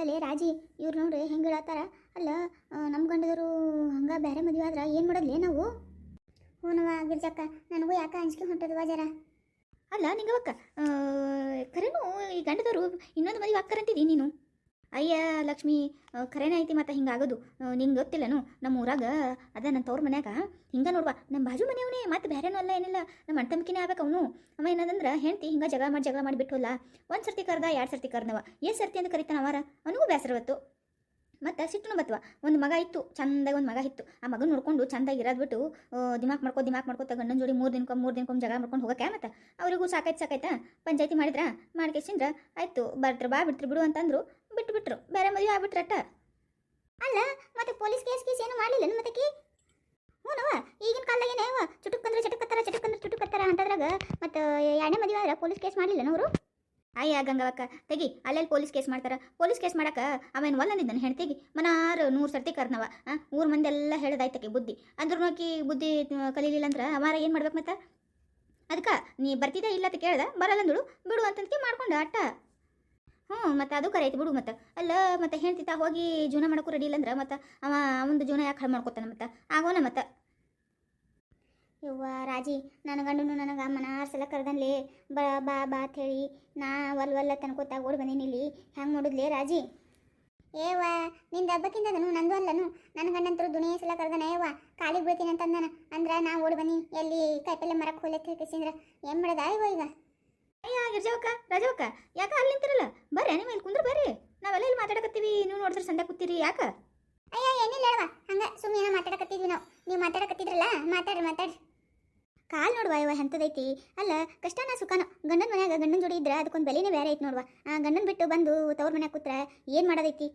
ಅಲ್ಲಲ್ಲಿ ರಾಜಿ ಇವ್ರು ನೋಡ್ರಿ ಹೆಂಗೆ ಹೇಳತ್ತಾರ? ಅಲ್ಲ ನಮ್ಮ ಗಂಡದವರು ಹಂಗೆ ಬೇರೆ ಮದುವೆ ಆದ್ರೆ ಏನು ಮಾಡೋದ್ಲೇ ನಾವು? ಹ್ಞೂನವ ಗಿರ್ಜಕ್ಕ, ನನಗೂ ಯಾಕೆ ಅಂಜಿಕೆ ಹೊಂಟದವ ಜರ? ಅಲ್ಲ, ನಿಂಗವಕ್ಕ ಖರೇನು ಈ ಗಂಡದವರು ಇನ್ನೊಂದು ಮದುವೆ ಅಕ್ಕರಂತಿದಿ ನೀನು? ಅಯ್ಯ ಲಕ್ಷ್ಮಿ ಖರೇನ ಐತಿ ಮತ್ತೆ ಹಿಂಗಾಗೋದು. ನಿಂಗೆ ಗೊತ್ತಿಲ್ಲನು, ನಮ್ಮ ಊರಾಗ ಅದ ನನ್ನ ತವ್ರ ಮನ್ಯಾಗ. ಹಿಂಗೆ ನೋಡ್ವಾ ನಮ್ಮ ಬಾಜು ಮನೆಯವನೇ, ಮತ್ತೆ ಬೇರೆನೂ ಅಲ್ಲ, ಏನಿಲ್ಲ. ನಮ್ಮ ಅಣ್ತಂಬಿಕಿನೇ ಆಗ್ಬೇಕು ಅವನು. ಅವ ಏನದಂದ್ರೆ, ಹೆಂಡ್ತಿ ಹಿಂಗೆ ಜಗಳ ಮಾಡಿ ಜಗಳ ಮಾಡಿ ಬಿಟ್ಟಲ್ಲ ಒಂದು ಸರ್ತಿ ಕರ್ದ, ಎರಡು ಸರ್ತಿ ಕರ್ದವ. ಏ ಸರ್ತಿ ಅಂತ ಕರಿತಾನ ಅವರ? ಅವನಿಗೂ ಬೇಸರ ಇವತ್ತು. ಮತ್ತು ಸಿಟ್ಟನು ಬತ್ವ ಒಂದು ಮಗ ಇತ್ತು, ಚಂದಾಗ ಒಂದು ಮಗ ಇತ್ತು. ಆ ಮಗನ ನೋಡ್ಕೊಂಡು ಚಂದಾಗಿ ಇರೋದು ಬಿಟ್ಟು ದಿಮಾಕ್ ಮಾಡ್ಕೋ, ದಿಮಾಕ್ ಮಾಡ್ಕೊತ ಗಂಡನ ಜೋಡಿ ಮೂರು ದಿನಕ್ಕೊಮ್ಮೆ ಮೂರು ದಿನಕ್ಕೊಮ್ಮೆ ಜಗಳ ಮಾಡ್ಕೊಂಡು ಹೋಗಕ್ಕೆ ಮತ್ತೆ? ಅವರಿಗೂ ಸಾಕಾಯ್ತು, ಸಾಕಾಯ್ತಾ? ಪಂಚಾಯತಿ ಮಾಡಿದ್ರ? ಮಾಡ್ಕೇಸಿಂದ್ರ? ಆಯಿತು, ಬರ್ತ್ರ ಬಾ, ಬಿಡ್ತ್ರಿ ಬಿಡು ಅಂತಂದ್ರು. ಬಿಟ್ಟು ಬಿಟ್ರು ಬೇರೆ ಮದುವೆ ಆಗ್ಬಿಟ್ರಟ್ಟ. ಅಲ್ಲ, ಮತ್ತೆ ಪೊಲೀಸ್ ಕೇಸ್ ಕೇಸ್ ಏನು ಮಾಡಲಿಲ್ಲ ಮತ್ತಕಿ? ಹ್ಞೂನವ ಈಗಿನ ಕಾಲದಾಗ ಏನೇವ ಚುಟುಕಂದ್ರೆ ಚಟುಕತ್ತಾರ ಚಟುಕಂದ್ರೆ ಚುಟುಕತ್ತಾರ ಅಂತದ್ರಾಗ ಮತ್ತು ಎರಡನೇ ಮದುವೆ ಆದ್ರೆ ಪೊಲೀಸ್ ಕೇಸ್ ಮಾಡಲಿಲ್ಲ ಅವರು ಅಯ್ಯ, ಗಂಗವಕ್ಕ, ತೆಗಿ ಅಲ್ಲೆಲ್ಲಿ ಪೊಲೀಸ್ ಕೇಸ್ ಮಾಡ್ತಾರ. ಪೊಲೀಸ್ ಕೇಸ್ ಮಾಡಕ ಅವೇನು ಒಲ್ಲನಿದ್ದಾನೆ ಹೆಣ್ತಿಗೆ ಮನಾರು ನೂರು ಸರ್ತಿ ಕರ್ನವ ಊರು ಎಲ್ಲ ಹೇಳ್ದಾಯ್ತಕ್ಕೆ ಬುದ್ಧಿ. ಅಂದ್ರೂ ಆಕಿ ಬುದ್ಧಿ ಕಲೀಲಿಲ್ಲ ಅಂದ್ರೆ ಅವಾರ ಏನು ಮಾಡ್ಬೇಕು ಮತ್ತೆ? ಅದಕ್ಕೆ ನೀ ಬರ್ತಿದ್ದೆ ಇಲ್ಲ ಅಂತ ಕೇಳ್ದ, ಬರಲ್ಲ ಅಂದಳು, ಬಿಡು ಅಂತಂದ್ಕೆ ಮಾಡ್ಕೊಂಡ ಅಟ್ಟ. ಹ್ಞೂ ಮತ್ತೆ ಅದು ಕರೆ ಐತಿ ಬಿಡು ಮತ್ತೆ. ಅಲ್ಲ, ಮತ್ತೆ ಹೆಣ್ತಿತ್ತ ಹೋಗಿ ಜೀವನ ಮಾಡೋಕ್ಕೂ ರೆಡಿ ಇಲ್ಲ ಅಂದ್ರೆ ಮತ್ತೆ ಅವ ಅವಂದು ಜೀವನ ಯಾಕೆ ಹಾಳು ಮಾಡ್ಕೊತಾನೆ ಮತ್ತೆ? ಆಗೋನ ಮತ್ತೆ? ಇವ್ವ ರಾಜಿ ನನ್ನ ಗಂಡನು ನನಗೆ ಮನಾರ್ಸಲ ಸಲ ಕರ್ದನ್ಲಿ. ಬಾ ಬಾ ಬಾ ಅಂತ ಹೇಳಿ ನಾ ಒಲ್ ಒಲ್ಲ ತನ್ಕೋತ ಓಡಿ ಬಂದೀನಿ ಇಲ್ಲಿ. ಹೆಂಗೆ ನೋಡಿದ್ಲೆ ರಾಜಿ? ಏವ ನಿಂದ ಹಬ್ಬಕ್ಕಿಂತ ನಂದು ಅಲ್ಲನು. ನನ್ನ ಗಂಡಂತರು ದುನಿಯ ಸಲ ಕರ್ದನ. ಏವ ಕಾಲಿಗೆ ಬೀಳ್ತೀನಿ ಅಂತಂದನ ಅಂದ್ರೆ ನಾ ಓಡಿ ಬನ್ನಿ ಎಲ್ಲಿ ಕಾಯಿಪಲ್ಲೆ ಮರಕ್ಕೆ ಹೋಲೆ ತಿಳ್ಕಿಸಿಂದ್ರ ಏನು ಮಾಡೋದ? ಇವ ಈಗ. ಅಯ್ಯ ಗಿರ್ಜವಕ್ಕ ರಾಜವಕ್ಕ ಯಾಕ ಅಲ್ಲಿ ನಿಂತಿರಲ್ಲ? ಬರ್ರಿ ನಿಮ್ಮ ಇಲ್ಲಿ ಕುಂದ್ರ ಬರ್ರಿ. ನಾವೆಲ್ಲ ಇಲ್ಲಿ ಮಾತಾಡಕತ್ತೀವಿ. ನೀವು ನೋಡಿದ್ರೆ ಸಂಡೆ ಕೂತೀರಿ. ಯಾಕ? ಅಯ್ಯ ಏನಿಲ್ಲ ಹೇಳವ ಹಂಗ ಸುಮ್ಮನೆ ಮಾತಾಡಕತ್ತಿದ್ವಿ ನಾವು. ನೀವು ಮಾತಾಡಕತ್ತಿದ್ರಲ್ಲ? ಮಾತಾಡ್ರಿ ಮಾತಾಡ್ರಿ. ಕಾಲ್ ನೋಡುವ ಇವ ಎಂಥದೈತಿ? ಅಲ್ಲ ಕಷ್ಟನ ಸುಖನ? ಗಂಡನ ಮನ್ಯಾಗ ಗಂಡನ ಜೋಡಿ ಇದ್ರೆ ಅದಕ್ಕೊಂದು ಬೆಲೆನೇ ಬೇರೆ ಐತಿ ನೋಡುವ. ಆ ಗಂಡನ ಬಿಟ್ಟು ಬಂದು ತವ್ರ ಮನ್ಯಾಗ ಕೂತ್ರ ಏನು ಮಾಡೋದೈತಿ?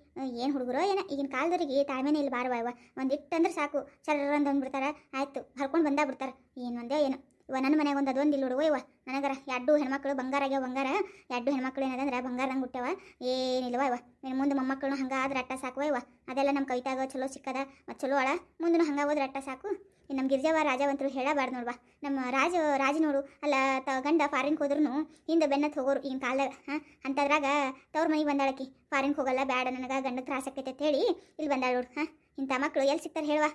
ಏನು ಹುಡುಗರೋ ಏನ? ಈಗಿನ ಕಾಲದವರಿಗೆ ತಾಳ್ಮೆನೇ ಇಲ್ಲಿ ಬಾರವ ಇವ. ಒಂದು ಇಟ್ಟಂದ್ರೆ ಸಾಕು. ಚರ್ರ ಅಂದ್ಬಿಡ್ತಾರೆ ಅಂದ್ಬಿಡ್ತಾರ. ಆಯ್ತು ಹರ್ಕೊಂಡು ಬಂದಾ ಬಿಡ್ತಾರ. ಏನು ಒಂದೇ ಏನು? ಇವ ನನ್ನ ಮನೆಗೆ ಒಂದು ಅದೊಂದು ಇಲ್ಲ ಹುಡುಗ ಇವ, ನನಗರ ಎರಡು ಹೆಣ್ಮಕ್ಳು ಬಂಗಾರ ಆಗ್ಯಾವ, ಬಂಗಾರ. ಎರಡು ಹೆಣ್ಮಕ್ಳು ಏನದಂದ್ರೆ ಬಂಗಾರದಂಗೆ ಹುಟ್ಟ್ಯಾವ. ಏನಿಲ್ವ ಇವ? ನಿನ್ನ ಮುಂದೆ ಮೊಮ್ಮಕ್ಕಳು ಹಂಗೆ ಆದ್ರೆ ಅಟ್ಟ ಸಾಕು ಇವ. ಅದೆಲ್ಲ ನಮ್ಮ ಕವಿತಾಗ ಚಲೋ ಸಿಕ್ಕದ. ಮತ್ತು ಚಲೋ ಅಳ ಮುಂದೂ ಹಂಗೆ ಹೋದ್ರೆ ಅಟ್ಟ ಸಾಕು. ಇನ್ನು ನಮ್ಮ ಗಿರ್ಜಾವ ರಾಜವಂತರು ಹೇಳಬಾರ್ದು ನೋಡ್ವಾ ನಮ್ಮ ರಾಜ ರಾಜ ನೋಡು, ಅಲ್ಲ ತ, ಗಂಡ ಫಾರಿನ್ಗೆ ಹೋದ್ರೂ ಹಿಂದೆ ಬೆನ್ನತ್ ಹೋಗೋರು ಈಗಿನ ಕಾಲ, ಹಾಂ? ಅಂಥದ್ರಾಗ ತವ್ರ ಮನೆಗೆ ಬಂದಾಳಕಿ ಫಾರಿನ್ಗೆ ಹೋಗಲ್ಲ ಬೇಡ ನನಗೆ ಗಂಡ ತ್ರಾಸ ಅಂತ ಹೇಳಿ ಇಲ್ಲಿ ಬಂದಾಳ ನೋಡು, ಹಾಂ? ಇಂಥ ಮಕ್ಕಳು ಎಲ್ಲಿ ಸಿಗ್ತಾರೆ ಹೇಳುವ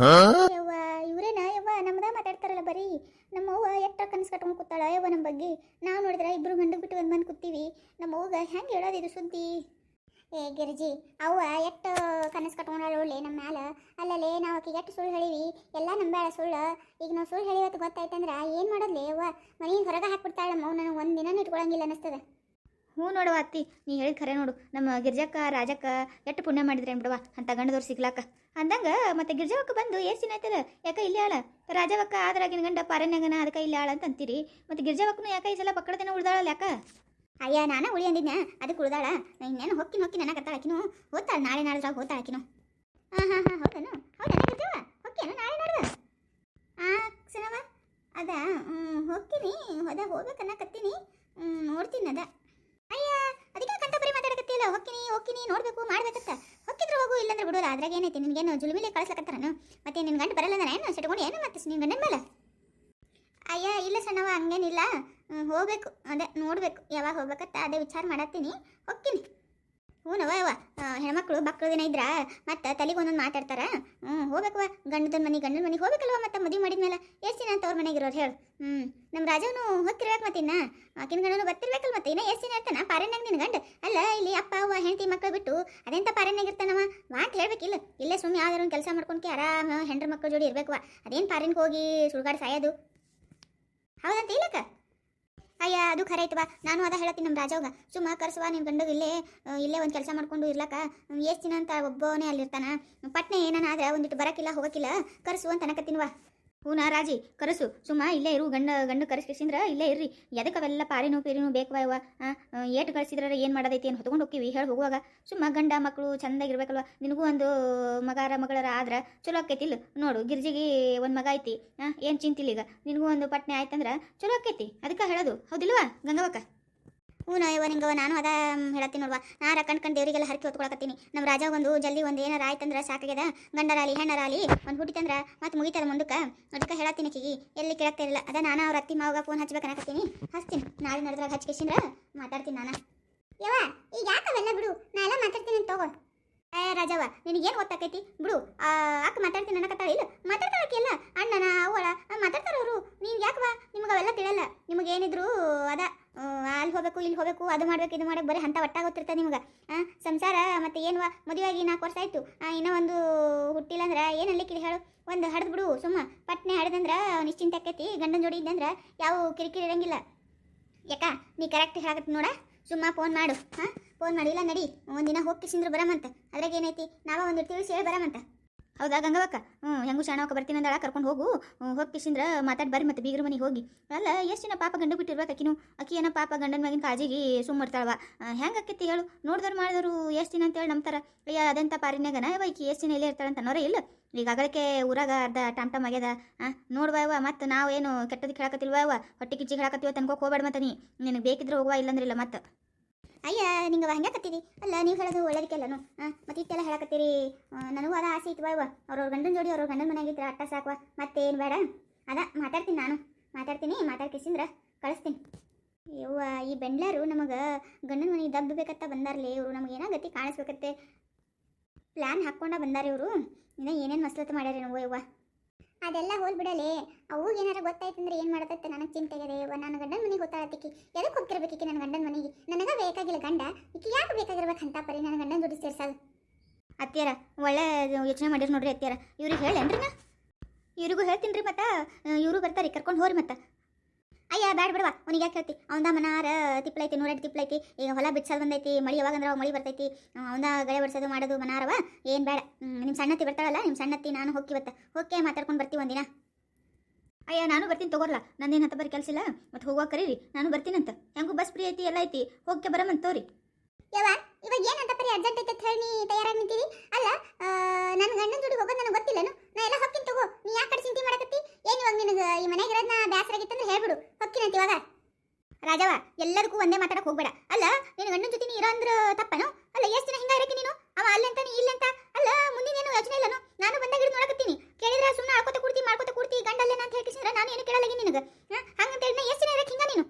ಯವ್ವ, ಇವ್ರೇನ? ಯವ್ವ, ನಮ್ದ ಮಾತಾಡ್ತಾರಲ್ಲ ಬರೀ. ನಮ್ಮ ಅವ್ವ ಎಟ್ಟ ಕನಸು ಕಟ್ಕೊಂಡು ಕೂತಾಳ? ಯವ್ವ ನಮ್ಮ ಬಗ್ಗೆ. ನಾವು ನೋಡಿದ್ರೆ ಇಬ್ರು ಗಂಡು ಬಿಟ್ಟು ಬಂದು ಬಂದು ಕೂತೀವಿ. ನಮ್ಮ ಅವ್ಗ ಹೆಂಗೆ ಹೇಳೋದು ಇದು ಸುದ್ದಿ? ಏ, ಗಿರಿಜಿ, ಅವ್ವ ಎಷ್ಟ ಕನಸು ಕಟ್ಕೊಂಡಾಳ ಒಳ್ಳೆ ನಮ್ಮ ಮ್ಯಾಲ? ಅಲ್ಲಲ್ಲೇ, ನಾವು ಆಕಿಗೆ ಎಷ್ಟು ಸುಳ್ಳು ಹೇಳಿವಿ? ಎಲ್ಲ ನಂಬ್ಯಾಳ ಸುಳ್ಳು. ಈಗ ನಾವು ಸುಳ್ಳು ಹೇಳಿವತ್ತು ಗೊತ್ತಾಯ್ತಂದ್ರೆ ಏನು ಮಾಡೋದ್ಲೇ ಯವ್ವ? ಮನೆಯಿಂದ ಹೊರಗೆ ಹಾಕ್ಬಿಡ್ತಾಳೆ ನಮ್ಮ ನನಗೆ ಒಂದು ದಿನ ಇಟ್ಕೊಳಂಗಿಲ್ಲ ಅನ್ನಿಸ್ತದ. ಹ್ಞೂ ನೋಡುವ ಅತ್ತಿ, ನೀ ಹೇಳಿದ ಖರೆ ನೋಡು. ನಮ್ಮ ಗಿರ್ಜಕ್ಕ, ರಾಜಕ್ಕ ಎಷ್ಟು ಪುಣ್ಯ ಮಾಡಿದ್ರೆ ಬಿಡವ ಅಂತ ಗಂಡದವ್ರು ಸಿಗ್ಲಾಕ. ಅಂದಂಗ ಮತ್ತೆ ಗಿರ್ಜವಕ್ಕ ಬಂದು ಎಷ್ಟು ದಿನ ಆಯ್ತದ? ಯಾಕ ಇಲ್ಲೇ ಆಳ? ರಾಜವಕ್ಕ ಆದ್ರಾಗಿನ ಗಂಡ ಪಾರನ್ಯಾಗನ ಅದಕ್ಕೆ ಇಲ್ಲೇ ಆಳ ಅಂತ ಅಂತೀರಿ ಮತ್ತೆ ಗಿರ್ಜವಕ್ಕನು ಯಾಕ ಈ ಸಲ ಪಕ್ಕಡ ದಿನ ಉಳ್ದಾಳಲ್ಲ ಯಾಕ? ಅಯ್ಯ, ನಾನು ಉಳಿ ಅಂದಿದ್ನ, ಅದಕ್ಕೆ ಉಳ್ದಾಳ. ಇನ್ನೇನು ಹೊಕ್ಕಿ ಹೊಕ್ಕಿ ನನ್ನ ಕತ್ತಾಳ ಆಕಿನು. ಓದ್ತಾಳ ನಾಳೆ ನಾಳೆದ್ರಾಗ ಓದ್ತಾಳಕಿನು ಹಾಂ ಹಾಂ ಹಾಂ ಹೌದನು ಹೌದಾ ಗಿರ್ಜವ ಹೊಕ್ಕೇನು ನಾಳೆ ನಾಡ್ದ? ಆ, ಸನವ, ಅದ ಹೋಗ್ತೀನಿ ಅದ ಹೋಗ್ಬೇಕನ್ನಕತ್ತೀನಿ. ಕತ್ತೀನಿ ನೋಡ್ತೀನಿ ಅದ ಅಯ್ಯ ಅದಕ್ಕೆ ಕಂತ ಬರೀ ಮಾತಾಡಕತ್ತಿಲ್ಲ ಹೋಗ್ತೀನಿ ಹೋಗ್ತೀನಿ ನೋಡ್ಬೇಕು ಮಾಡ್ಬೇಕತ್ತ ಹೊಕ್ಕಿದ್ರು ಹೋಗು, ಇಲ್ಲಂದ್ರೆ ಬಿಡೋಲ್ಲ ಅದ್ರಾಗ ಏನೈತಿ? ನಿನ್ಗೇನು ಜುಲ್ಮಿಲಿ ಕಳ್ಸಕತ್ತಾರನು ಮತ್ತೆ ನಿನ್ನ ಗಂಡ ಬರಲ್ಲ ನಾನು ಏನು? ಸಿಟ್ಕೊಂಡು ಏನು ಮತ್ತೆ ನಿನ್ನ ಗಂಡನ ಮೇಲೆ? ಅಯ್ಯ, ಇಲ್ಲ ಸಣ್ಣವ ಹಂಗೇನಿಲ್ಲ. ಹೋಗಬೇಕು. ಅದೇ, ನೋಡ್ಬೇಕು. ಯಾವಾಗ ಹೋಗ್ಬೇಕತ್ತ ಅದೇ ವಿಚಾರ ಮಾಡತ್ತೀನಿ. ಯವ್ವ ಆ, ಹೆಣ್ಮಕ್ಳು ಮಕ್ಳು ದಿನ ಇದ್ರ? ಮತ್ತೆ ತಲೆಗೆ ಒಂದೊಂದು ಮಾತಾಡ್ತಾರ? ಹ್ಞೂ ಹೋಗ್ಬೇಕವ ಗಂಡದ ಮನೆ ಗಂಡನ ಮನೆಗೆ ಹೋಗ್ಬೇಕಲ್ವ ಮತ್ತೆ ಮದುವೆ ಮಾಡಿದ್ಮೇಲೆ ಎಷ್ಟು ದಿನ ಅಂತ ಅವ್ರ ಮನೆಗೆ ಇರೋರು ಹೇಳು. ಹ್ಞೂ ನಮ್ಮ ರಾಜವನು ಹೊತ್ತಿರ್ಬೇಕು ಮತ್ತೆ ಇನ್ನ. ಆಕಿನ ಗಂಡನು ಗೊತ್ತಿರ್ಬೇಕಲ್ಲ ಮತ್ತೆ ಇನ್ನ ಎಷ್ಟು ದಿನ ಇರ್ತಾನ? ಪಾರಣ್ಯಾಗ ನಿನ್ನ ಗಂಡ? ಅಲ್ಲ ಇಲ್ಲಿ ಅಪ್ಪ ಅವ್ವ ಹೆಂಡತಿ ಮಕ್ಕಳು ಬಿಟ್ಟು ಅದೆಂತ ಪಾರನ್ಯಾಗ ಇರ್ತಾನವ? ಮಾತು ಹೇಳ್ಬೇಕಿಲ್ಲ. ಇಲ್ಲೇ ಸುಮ್ಮನೆ ಯಾವ್ದಾರು ಒಂದು ಕೆಲಸ ಮಾಡ್ಕೊಂಡ್ಕೆ ಆರಾಮ ಹೆಂಡ್ರ ಮಕ್ಕಳ ಜೋಡಿ ಇರ್ಬೇಕವ. ಅದೇನು ಪಾರಿನ್ಗೆ ಹೋಗಿ ಸುಳ್ಗಾಡಿ ಸಾಯೋದು? ಹೌದಂತ ಇಲ್ಲಕ್ಕ? ಅಯ್ಯ, ಅದು ಖರೆ ಐತವ ನಾನು ಅದ ಹೇಳತ್ತೀನಿ ನಮ್ಮ ರಾಜವ್ಗ. ಸುಮ್ಮ ಕರ್ಸುವ ನಿನ್ನ ಗಂಡಗೆ ಇಲ್ಲೇ ಇಲ್ಲೇ ಒಂದು ಕೆಲಸ ಮಾಡ್ಕೊಂಡು ಇರ್ಲಕ್ಕ. ಎಷ್ಟು ದಿನ ಅಂತ ಒಬ್ಬನೇ ಅಲ್ಲಿರ್ತಾನ. ಪಟ್ನೆ ಏನಾನ ಆದ್ರೆ ಒಂದಿಟ್ಟು ಬರಕಿಲ್ಲ ಹೋಗಕ್ಕಿಲ್ಲ ಕರ್ಸು ಅಂತ ಅನಕತ್ತೀನಿವ ಹೂನಾ ರಾಜಿ, ಕರಸು. ಸುಮ್ಮ ಇಲ್ಲೇ ಇರು, ಗಂಡ ಗಂಡ ಕರೆಸ್ಕಿಸಿಂದ್ರ ಇಲ್ಲೇ ಇರ್ರಿ. ಎದಕ್ಕೆ ಅವೆಲ್ಲ ಪಾರಿನೂ ಪೀರಿನೂ ಬೇಕವ ಏಟು ಕಳಿಸಿದ್ರೆ ಏನು ಮಾಡೋದೈತಿ ಅಂತ ಹೊತ್ಕೊಂಡು ಹೋಗ್ತೀವಿ ಹೇಳಿ ಹೋಗುವಾಗ. ಸುಮ್ಮ ಗಂಡ ಮಕ್ಕಳು ಚಂದಾಗಿರ್ಬೇಕಲ್ವ? ನಿನಗೂ ಒಂದು ಮಗಾರ, ಮಗಳರ ಆದ್ರೆ ಚಲೋ ಆಕೈತಿ ಇಲ್ಲ ನೋಡು, ಗಿರ್ಜಿಗೆ ಒಂದು ಮಗ ಐತಿ. ಏನು ಚಿಂತಿಲ್ಲ ಈಗ? ನಿನಗೂ ಒಂದು ಪಟ್ನೆ ಆಯ್ತಂದ್ರೆ ಚಲೋ ಆಕೈತಿ ಅದಕ್ಕೆ ಹೇಳೋದು. ಹೌದಿಲ್ವಾ, ಗಂಗವಕ್ಕ? ಹ್ಞೂ ಇವ ನಿಂಗವ, ನಾನು ಅದ ಹೇಳತ್ತೀನಿ ನೋಡ್ವಾ. ನಾ ರಕ್ಕಂಡ್ ಕಂಡು ದೇವರಿಗೆಲ್ಲ ಹರಕೆ ಹೊತ್ಕೊಳಕತ್ತೀನಿ. ನಮ್ಮ ರಾಜ ಒಂದು ಜಲ್ದಿ ಒಂದು ಏನಾರ ಆಯ್ತಂದ್ರೆ ಸಾಕಾಗ್ಯದ. ಗಂಡರಾಲಿ, ಹೆಣ್ಣರಾಲಿ, ಒಂದು ಹುಟ್ಟಿತಂದ್ರೆ ಮತ್ತೆ ಮುಗಿತಾರ ಮುಂದಕ್ಕೆ. ಅದಕ್ಕೆ ಹೇಳತ್ತೀನಿ ಕಿಗಿ ಎಲ್ಲಿ ಕೇಳಕ್ತಿರಲಿಲ್ಲ ಅದ ನಾನು ಅವ್ರ ಅತ್ತಿ ಮಾವಾಗ ಫೋನ್ ಹಚ್ಬೇಕು ಅನ್ನಕತ್ತೀನಿ ಹಚ್ತೀನಿ. ನಾಳೆ ನಡೆದ್ರಾಗ ಹಚ್ಕೇಶಿಂದ್ರ ಮಾತಾಡ್ತೀನಿ ನಾನು. ಯವ್ವ, ಈಗ ಯಾಕೆ ಅವೆಲ್ಲ ಬಿಡು? ನಾ ಎಲ್ಲ ರಾಜವ್ವ, ನಿನಗೇನು ಗೊತ್ತಾಕೈತಿ? ಬಿಡು. ಅಕ್ಕ ಮಾತಾಡ್ತೀನಿ ಅನ್ನಕತ್ತಾಳ ಇಲ್ಲ? ಮಾತಾಡ್ತಾಳಕ್ಕೆಲ್ಲ ಅಣ್ಣನ ಅವಳ ಮಾತಾಡ್ತಾರ ಅವರು. ನೀನು ಯಾಕವ ನಿಮ್ಗೆ ಅವೆಲ್ಲ ತಿಳಿಯಲ್ಲ. ನಿಮಗೇನಿದ್ರು ಅದ. ಅಲ್ಲಿ ಹೋಗಬೇಕು, ಇಲ್ಲಿ ಹೋಗಬೇಕು, ಅದು ಮಾಡಬೇಕು, ಇದು ಮಾಡಬೇಕು, ಬರೀ ಅಂತ ಗೊತ್ತಿರ್ತದೆ ನಿಮ್ಗೆ. ಸಂಸಾರ ಮತ್ತೆ ಏನು ಮದುವೆಯಾಗಿ ನಾಲ್ಕು ವರ್ಷ ಆಯಿತು. ಇನ್ನೂ ಒಂದು ಹುಟ್ಟಿಲ್ಲ ಅಂದ್ರೆ ಏನು ಕಿರಿ ಹೇಳು? ಒಂದು ಹಡ್ದು ಬಿಡು, ಸುಮ್ಮ. ಪಟ್ನೆ ಹಡ್ದಂದ್ರೆ ನಿಶ್ಚಿಂತ ಆಕೈತಿ ಗಂಡನ ಜೋಡಿ ಇದ್ದಂದ್ರೆ ಯಾವ ಕಿರಿಕಿರಿ ಇರಂಗಿಲ್ಲ. ಯಾಕ, ನೀ ಕರೆಕ್ಟ್ ಹೇಳಕತ್ತಿ ನೋಡ, ಸುಮ್ಮ ಫೋನ್ ಮಾಡು. ಹಾಂ ಫೋನ್ ಮಾಡಿಲ್ಲ ನಡಿ, ಒಂದಿನ ಹೋಗಿ ಸಿಂದ್ರು ಬರಮಂತ. ಅದ್ರಾಗ ಏನೈತಿ ನಾವ ಒಂದು ತಿಳಿಸಿ ಹೇಳಿ ಬರಮಂತ. ಹೌದಾ ಗಂಗವಕ್ಕ? ಹ್ಞೂ ಹೆಂಗೂ ಶಾಣವಕ್ಕ ಬರ್ತೀನಿ ಅಂದಾಳ, ಕರ್ಕೊಂಡು ಹೋಗು. ಹೋಗಿ ಕಿಸಿಂದ್ರ ಮಾತಾಡಿ ಬರ್ರಿ ಮತ್ತೆ ಬೀಗ್ರ ಮನೆಗೆ ಹೋಗಿ. ಅಲ್ಲ, ಎಷ್ಟು ದಿನ ಪಾಪ ಗಂಡು ಬಿಟ್ಟಿರ್ಬೇಕು ಅಕ್ಕಿನೂ ಅಕ್ಕಿ ಏನೋ ಪಾಪ ಗಂಡನ ಮ್ಯಾಗಿನ ಕಾಳಜಿಗೆ ಸುಮ್ಮಡ್ತಾಳವ ಹೆಂಗೆ ಆಕೈತಿ ಹೇಳು? ನೋಡಿದವ್ರು ಮಾಡಿದವರು ಎಷ್ಟು ದಿನ ಅಂತೇಳಿ ನಂಬ್ತಾರ? ಅಯ್ಯ, ಅದೆಂತ ಪಾರಿನ್ಯಾಗನ? ಬೈಕಿ ಎಷ್ಟು ದಿನ ಇಲ್ಲೇ ಇರ್ತಾಳೆ ಅಂತ ಇಲ್ಲ. ಈಗ ಅಗಳಕ್ಕೆ ಊರಾಗ ಅರ್ಧ ಟಮ್ ಟಮ್ ಆಗ್ಯದ. ನೋಡ್ಬಾಯವ ಮತ್ತು ನಾವು ಏನು ಕೆಟ್ಟದಕ್ಕೆ ಹೇಳಕತ್ತಿಲ್ವ ಹೊಟ್ಟೆ ಕಿಚ್ಚಿಗೆ ಹೇಳಕತ್ತಿವ ತನ್ಕೋಕ್ ಹೋಗ್ಬೇಡ ಮತ್ತೆ ನೀ. ನಿನಗೆ ಬೇಕಿದ್ರೆ ಹೋಗುವ ಇಲ್ಲಂದ್ರಿಲ್ಲ ಮತ್ತೆ. ಅಯ್ಯ, ನಿಂಗೆ ಹಂಗೆ ಕತ್ತೀರಿ? ಅಲ್ಲ, ನೀವು ಹೇಳೋದು ಒಳ್ಳೇದಕ್ಕೆಲ್ಲನು ಹಾಂ ಮತ್ತೆ ಇಷ್ಟೆಲ್ಲ ಹೇಳಕತ್ತೀರಿ? ನನಗೂ ಅದ ಆಸೆ ಇತ್ತು ಇವ ಅವ್ರವ್ರ ಗಂಡನ ಜೋಡಿ ಅವ್ರವ್ರ ಗಂಡನ ಮನೆಯಾಗಿದ್ರೆ ಅಟ್ಟ ಸಾಕುವ ಮತ್ತೇನು ಬೇಡ. ಅದ, ಮಾತಾಡ್ತೀನಿ ನಾನು. ಮಾತಾಡ್ತೀನಿ, ಮಾತಾಡ್ಕಿಸಿಂದ್ರ ಕಳಿಸ್ತೀನಿ. ಯವ್ವ, ಈ ಬೆಂಡ್ಲಾರು ನಮಗೆ ಗಂಡನ ಮನೆಗೆ ದಬ್ಬಬೇಕತ್ತ ಬಂದಾರ್ಲಿ ಇವರು. ನಮಗೆ ಏನೋ ಗತಿ ಕಾಣಿಸ್ಬೇಕತ್ತೆ? ಪ್ಲ್ಯಾನ್ ಹಾಕ್ಕೊಂಡ ಬಂದಾರ ಇವರು. ಇನ್ನ ಏನೇನು ಮಸಲತ್ತು ಮಾಡ್ಯಾರ ಇವ್ವ ಅದೆಲ್ಲ ಹೋಲ್ ಅವಾಗ ಅವು ಏನಾರ ಗೊತ್ತಾಯ್ತಂದ್ರೆ ಏನು ಮಾಡತ್ತೆ ನನಗೆ ಚಿಂತೆ ಇದೆ ನನ್ನ ಗಂಡನ ಮನೆಗೆ ಗೊತ್ತಾಳತ್ತಿಕ್ಕಿ ಎದಕ್ಕೆ ಹೋಗ್ತಿರ್ಬೇಕಿಕ್ಕೆ ನನ್ನ ಗಂಡನ ಮನೆಗೆ? ನನಗೆ ಬೇಕಾಗಿಲ್ಲ ಗಂಡ. ಈಕೆ ಯಾಕೆ ಬೇಕಾಗಿರ್ಬೇಕು ಅಂತ ಪರಿ ನನ್ನ ಗಂಡನ ದುಡ್ಡು ಸೇರ್ಸೋದು ಅತ್ತಿಯರ, ಒಳ್ಳೆ ಯೋಚನೆ ಮಾಡಿರಿ ನೋಡ್ರಿ ಅತ್ತಿಯರ. ಇವ್ರಿಗೆ ಹೇಳೇನ್ರಿ ನಾ ಇವ್ರಿಗೂ ಹೇಳ್ತೀನಿ ರೀ ಮತ್ತೆ. ಇವರು ಬರ್ತಾರೆ, ಕರ್ಕೊಂಡು ಹೋರಿ ಮತ್ತೆ. ಅಯ್ಯ, ಬ್ಯಾಡ ಬಿಡವಾ ಅವ್ನಿಗೆ ಯಾಕೆ ಹೇಳ್ತಿ? ಅವಂದ ಮನಾರ ತಿಪ್ಪಲೈತಿ ನೂರೆಂಟು ತಿಪ್ಪಲೈತಿ ಈಗ ಹೊಲ ಬಿಡ್ಸೋದು ಬಂದೈತಿ, ಮಳಿ ಯಾವಾಗಂದ್ರೆ ಮಳಿ ಬರ್ತೈತಿ. ಅವಂದ ಗಳೆ ಬಡ್ಸೋದು ಮಾಡೋದು ಮನಾರವ ಏನು ಬೇಡ ನಿಮ್ಮ ಸಣ್ಣತ್ತಿ ಬರ್ತಾಳಲ್ಲ ನಿಮ್ಮ ಸಣ್ಣತ್ತಿ ನಾನು ಹೋಗ್ತಿವತ್ತ ಹೋಗಿ ಮಾತಾಡ್ಕೊಂಡು ಬರ್ತೀವಿ ಒಂದಿನ. ಅಯ್ಯ, ನಾನು ಬರ್ತೀನಿ ತಗೋರ್ಲ. ನಂದೇನು ಹತ್ತ ಬರೀ ಕೆಲಸ ಇಲ್ಲ ಮತ್ತೆ ಹೋಗುವ ಕರೀರಿ. ನಾನು ಬರ್ತೀನಂತ. ಹೆಂಗೂ, ಬಸ್ ಫ್ರೀ ಐತಿ, ಎಲ್ಲ ಐತಿ. ಹೋಗಕ್ಕೆ ಬರಮಂತ ಯವ್ವ, ಇವಾಗ ಏನಂತ ಪರಿ ಅರ್ಜೆಂಟ್ ಐತೆ ಅಂತ ನೀ ತಯಾರಾಗಿ ನಿಂತೀರಿ ಅಲ್ಲ ನನ್ನ ಗಂಡನ ಜೋಡಿ ಹೋಗೋದು ನನಗೆ ಗೊತ್ತಿಲ್ಲನು? ನಾ ಎಲ್ಲ ಹೊಕ್ಕಿನ ತಗೋ. ನೀ ಯಾಕೆ ಕಡೆ ಚಿಂತೆ ಮಾಡಕತ್ತಿ? ಏನು ಇವಾಗ ನಿನಗೆ ಈ ಮನೆಗೆ ಇರೋದನ್ನ ಬ್ಯಾಸರ ಆಗಿತ್ತಂದ್ರೆ ಹೇಳ್ಬಿಡು. ಹೊಕ್ಕಿನಂತ ಇವಾಗ. ರಾಜವ ಎಲ್ಲದಕ್ಕೂ ಒಂದೇ ಮಾತಾಡಕ್ಕೆ ಹೋಗ್ಬೇಡ. ಅಲ್ಲ ನಿನ್ನ ಗಂಡನ ಜೊತೆ ನೀ ಇರೋ ತಪ್ಪನು? ಅಲ್ಲ, ಎಷ್ಟು ದಿನ ಹಿಂಗ ಇರಕ್ಕೆ ನೀನು? ಅವ ಅಲ್ಲಂತ ನೀ ಇಲ್ಲಂತ ಅಲ್ಲ, ಮುಂದಿನೇನು ಯೋಚನೆ ಇಲ್ಲನು? ನಾನು ಬಂದಾಗ ಹಿಡಿದು ನೋಡಕತ್ತೀನಿ. ಕೇಳಿದ್ರೆ ಸುಮ್ಮನೆ ಆಡ್ಕೋತ ಕೂಡ್ತಿ, ಮಾಡ್ಕೋತ ಕೂಡ್ತಿ ಗಂಡಲ್ಲೇನ ಅಂತ ಹೇಳ್ಕಿಸಿದ್ರೆ ನಾನು ಏನು ಕೇಳಲ್ಲ ನಿನಗೆ? ಹಂಗಂತ ಹೇಳಿ ಎಷ್ಟು ದಿನ ಇರಕ್ಕೆ ಹಿಂಗ ನೀನು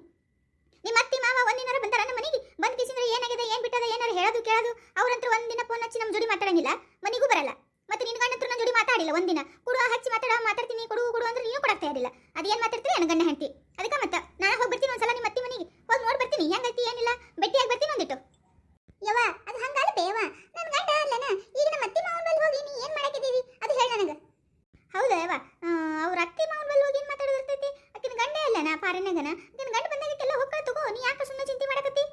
ನಿಮ್ಮ ಅತ್ತಿ ಮಾವ ಒಂದಿನಾರ ಬಂದಾರ ನಮ್ಮ ಮನೆಗೆ ಬಂದ್ ಕಿಸಿದ್ರೆ ಏನಾಗಿದೆ, ಏನ್ ಬಿಟ್ಟದ ಏನಾರ ಹೇಳೋದು, ಕೇಳೋದು? ಅವ್ರಂತ್ರ ಒಂದಿನ ಫೋನ್ ಹಚ್ಚಿ ನಮ್ಮ ಜೋಡಿ ಮಾತಾಡಂಗಿಲ್ಲ. ಮನೆಗೂ ಬರಲ್ಲ. ಮತ್ತೆ ನಿನ್ ಗಂಡ ನನ್ನ ಜೋಡಿ ಮಾತಾಡಿಲ್ಲ ಒಂದಿನ ಕೊಡು ಹಚ್ಚಿ ಮಾತಾಡ ಮಾತಾಡ್ತೀನಿ, ಕೊಡು ಕೊಡು ಅಂದ್ರೆ ನೀನು ಕೊಡಕ್ತಾ ಇರಲಿಲ್ಲ ಅದೇನ್ ಮಾತಾಡ್ತೀರಿ, ನನ್ನ ಗಂಡ ಹೆಂಡತಿ. ಅದಕ್ಕೆ ಮತ್ತೆ, ನಾನು ಹೋಗಿ ಬರ್ತೀನಿ ಒಂದ್ಸಲ ನಿಮ್ಮ ಅತ್ತಿ ಮನೆಗೆ. ಹೋಗಿ ನೋಡಿ ಬರ್ತೀನಿ. ಹೆಂಗೈತಿ ಏನಿಲ್ಲ ಭೇಟಿಯಾಗಿ ಬರ್ತೀನಿ ಒಂದಿಟ್ಟು ಯವ್ವ ಅದು ಹಂಗಲ್ಲ ಬೇವ ನನ್ನ ಗಂಡ ಅಲ್ಲನ ಈಗ ನಮ್ಮ ಅತ್ತಿ ಮಾವನ ಬಲ್ಲಿ ಹೋಗಿ ನೀ ಏನ್ ಮಾಡಕಿದ್ದೀವಿ ಅದು ಹೇಳ ನನಗೆ ಹೌದಾ ಯವ್ವ ಅವ್ರ ಅತ್ತಿ ಮಾವನ ಬಲ್ಲಿ ಹೋಗಿ ಏನ್ ಮಾತಾಡೋದಿರ್ತೈತಿ ಆಕಿನ ಗಂಡ ಅಲ್ಲನ ಪಾರಿನಾಗನ ಆಕಿನ ಗಂಡ ಬಂದಾಗೆಲ್ಲ ಹೋಗ್ಕಳ ತಗೋ ನೀ ಯಾಕೆ ಸುಮ್ಮನೆ ಚಿಂತೆ ಮಾಡಕತ್ತಿ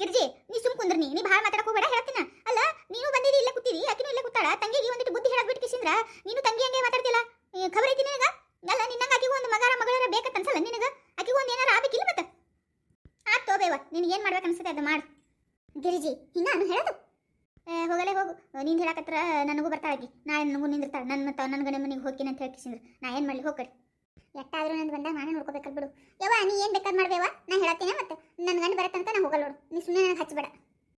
ಗಿರ್ಜಿ ನೀ ಸುಮ್ ನೀ ಭಾಳ ಮಾತಾಡಕ್ ಹೋಗ್ಬೇಡ ಹೇಳ್ತೀನ. ಅಲ್ಲ, ನೀನು ಬಂದಿರಿ ಇಲ್ಲ ಕೂತೀರಿ ಆಕಿನೂ ಇಲ್ಲ ಕೂತಾಳ, ತಂಗಿಗೆ ಒಂದಿಟ್ಟು ಬುದ್ಧಿ ಹೇಳಕ್ ಬಿಟ್ಟು ಕಿಸಿಂದ್ರ ನೀನು ತಂಗಿ ಹಂಗೆ ಮಾತಾಡ್ತಿಲ್ಲ ಖಬರ್ ಐತಿ ನಿನಗ? ಅಲ್ಲ, ನಿನ್ನಂಗ ಆಕಿಗೂ ಒಂದು ಮಗಾರ ಮಗಳರ ಬೇಕಂತ ಅನ್ಸಲ್ಲ ನಿನಗ? ಆಕಿಗೂ ಒಂದು ಏನಾರ ಆಗ್ಬೇಕಿಲ್ಲ ಮತ್ತೆ? ಆತ್ ತೋಬೇವ ನೀನು ಏನ್ ಮಾಡ್ಬೇಕು ಅನ್ಸುತ್ತೆ ಅದು ಮಾಡು. ಗಿರಿಜಿ ಹಿಂಗ ನಾನು ಹೇಳೋದು? ಹೋಗಲೇ ಹೋಗು. ನೀನು ಹೇಳಕತ್ರ ನನಗೂ ಬರ್ತಾಳಾಕಿ ನಾಳೆ ನನಗೂ ನಿಂದಿರ್ತಾಳೆ. ನನ್ನ ಮತ್ತು ನನ್ನ ಗಂಡ ಮನೆಗೆ ಹೋಗ್ತೀನಿ ಅಂತ ಹೇಳ್ಕಿಸಿಂದ್ರ ನಾ ಏನು ಮಾಡಲಿ ಹೋಗ್ಕಡಿ ಎಟ್ಟಾದ್ರೂ ನಂದು ಬಂದಾಗ ನಾನೇ ನೋಡ್ಕೋಬೇಕಲ್ಲ ಬಿಡು. ಯವ್ವ, ನೀ ಏನು ಬೇಕಾದ್ ಮಾಡ್ಬೇವ? ನಾ ಹೇಳತ್ತೀನಿ ಮತ್ತೆ. ನನ್ನ ಗಂಡ ಬರತ್ತಂತ ನಾ ಹೋಗಲ್ಲ ನೋಡು. ನೀ ಸುಮ್ಮನೆ ನನಗೆ ಹಚ್ಚಬೇಡ